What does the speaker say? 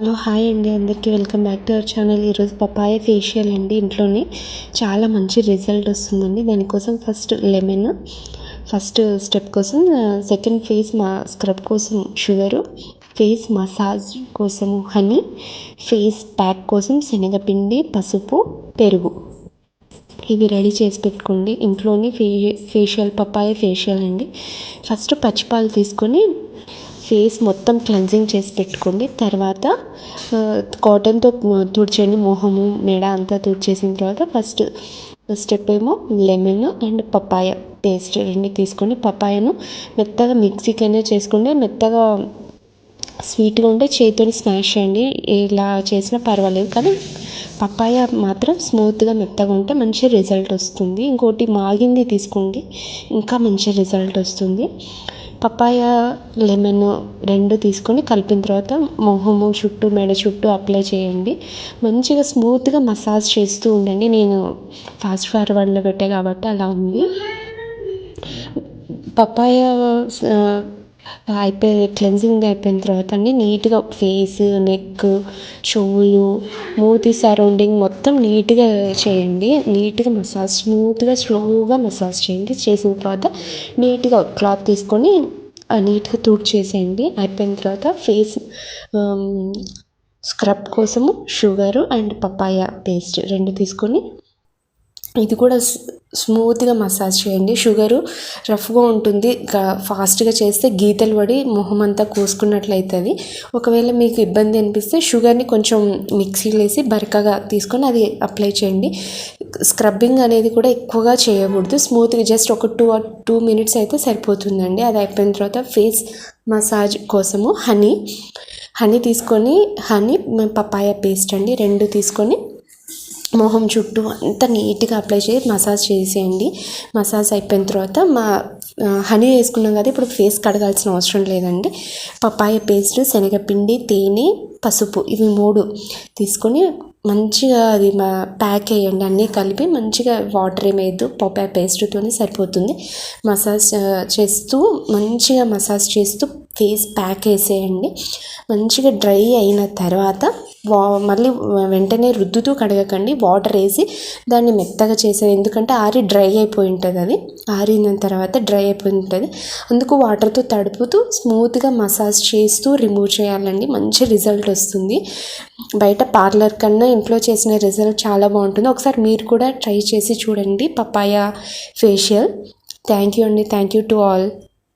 Hello hi అండి. అందరికీ welcome back to our channel. ఈరోజు పపాయ ఫేషియల్ అండి ఇంట్లోనే. చాలా మంచి రిజల్ట్ వస్తుందండి. దానికోసం ఫస్ట్ లెమన్ ఫస్ట్ స్టెప్ కోసం సెకండ్ ఫేస్ మా స్క్రబ్ కోసం షుగరు ఫేస్ మసాజ్ కోసము హనీ ఫేస్ ప్యాక్ కోసం శనగపిండి పసుపు పెరుగు. ఇవి రెడీ చేసి పెట్టుకోండి. ఇంట్లోనే ఫే ఫేషియల్ పపాయ ఫేషియల్ అండి. ఫస్ట్ పచ్చిపాలు తీసుకొని ఫేస్ మొత్తం క్లెన్జింగ్ చేసి పెట్టుకోండి. తర్వాత కాటన్తో తుడిచండి మొహము మెడ అంతా తుడిచేసిన తర్వాత ఫస్ట్ స్టెప్ ఏమో లెమన్ అండ్ పపాయ పేస్ట్ రెండు తీసుకొని పపాయను మెత్తగా మిక్సీకైనా చేసుకోండి. మెత్తగా స్వీట్గా ఉంటే చేతితో స్మాష్ చేయండి. ఇలా చేసినా పర్వాలేదు. కానీ పప్పాయ మాత్రం స్మూత్గా మెత్తగా ఉంటే మంచి రిజల్ట్ వస్తుంది. ఇంకోటి మాగింది తీసుకోండి. ఇంకా మంచి రిజల్ట్ వస్తుంది. పపాయ లెమన్ రెండు తీసుకొని కలిపిన తర్వాత మొహము చుట్టూ మెడ చుట్టూ అప్లై చేయండి. మంచిగా స్మూత్గా మసాజ్ చేస్తూ ఉండండి. నేను ఫాస్ట్ ఫార్వర్డ్లో పెట్టా కాబట్టి అలా ఉంది. పపాయ అయిపోయి క్లెన్జింగ్ అయిపోయిన తర్వాత అండి నీట్గా ఫేస్ నెక్ చెవులు మూతి సరౌండింగ్ మొత్తం నీట్గా చేయండి. నీట్గా మసాజ్ స్మూత్గా స్లోగా మసాజ్ చేయండి. చేసిన తర్వాత నీట్గా క్లాత్ తీసుకొని నీట్గా తుడిచేసేయండి అయిపోయిన తర్వాత ఫేస్ స్క్రబ్ కోసము షుగరు అండ్ పపాయ పేస్ట్ రెండు తీసుకొని ఇది కూడా స్మూత్గా మసాజ్ చేయండి. షుగరు రఫ్గా ఉంటుంది. ఫాస్ట్గా చేస్తే గీతలు పడి మొహం అంతా కూసుకున్నట్లయితుంది. ఒకవేళ మీకు ఇబ్బంది అనిపిస్తే షుగర్ని కొంచెం మిక్సీలో వేసి బరకగా తీసుకొని అది అప్లై చేయండి. స్క్రబ్బింగ్ అనేది కూడా ఎక్కువగా చేయకూడదు. స్మూత్గా జస్ట్ ఒక టూ టూ మినిట్స్ అయితే సరిపోతుందండి. అది అయిపోయిన తర్వాత ఫేస్ మసాజ్ కోసము హనీ హనీ తీసుకొని హనీ పపాయ పేస్ట్ అండి. రెండు తీసుకొని మొహం చుట్టూ అంతా నీట్గా అప్లై చేసి మసాజ్ చేసేయండి. మసాజ్ అయిపోయిన తర్వాత మా హనీ వేసుకున్నాం కదా ఇప్పుడు ఫేస్ కడగాల్సిన అవసరం లేదండి. పపాయ పేస్ట్ శనగపిండి తేనె పసుపు ఇవి మూడు తీసుకొని మంచిగా అది మా ప్యాక్ వేయండి. అన్నీ కలిపి మంచిగా వాటర్ ఏమేయద్దు వేయద్దు పపాయ పేస్ట్తోనే సరిపోతుంది. మసాజ్ చేస్తూ మంచిగా మసాజ్ చేస్తూ ఫేస్ ప్యాక్ వేసేయండి. మంచిగా డ్రై అయిన తర్వాత వా మళ్ళీ వెంటనే రుద్దుతూ కడగకండి. వాటర్ వేసి దాన్ని మెత్తగా చేసే ఎందుకంటే ఆరి డ్రై అయిపోయి ఉంటుంది అది. ఆరిన తర్వాత డ్రై అయిపోయి ఉంటుంది. అందుకు వాటర్తో తడుపుతూ స్మూత్గా మసాజ్ చేస్తూ రిమూవ్ చేయాలండి. మంచి రిజల్ట్ వస్తుంది. బయట పార్లర్ కన్నా ఇంట్లో చేసిన రిజల్ట్ చాలా బాగుంటుంది. ఒకసారి మీరు కూడా ట్రై చేసి చూడండి. Papaya facial. థ్యాంక్ యూ అండి. Thank you to all.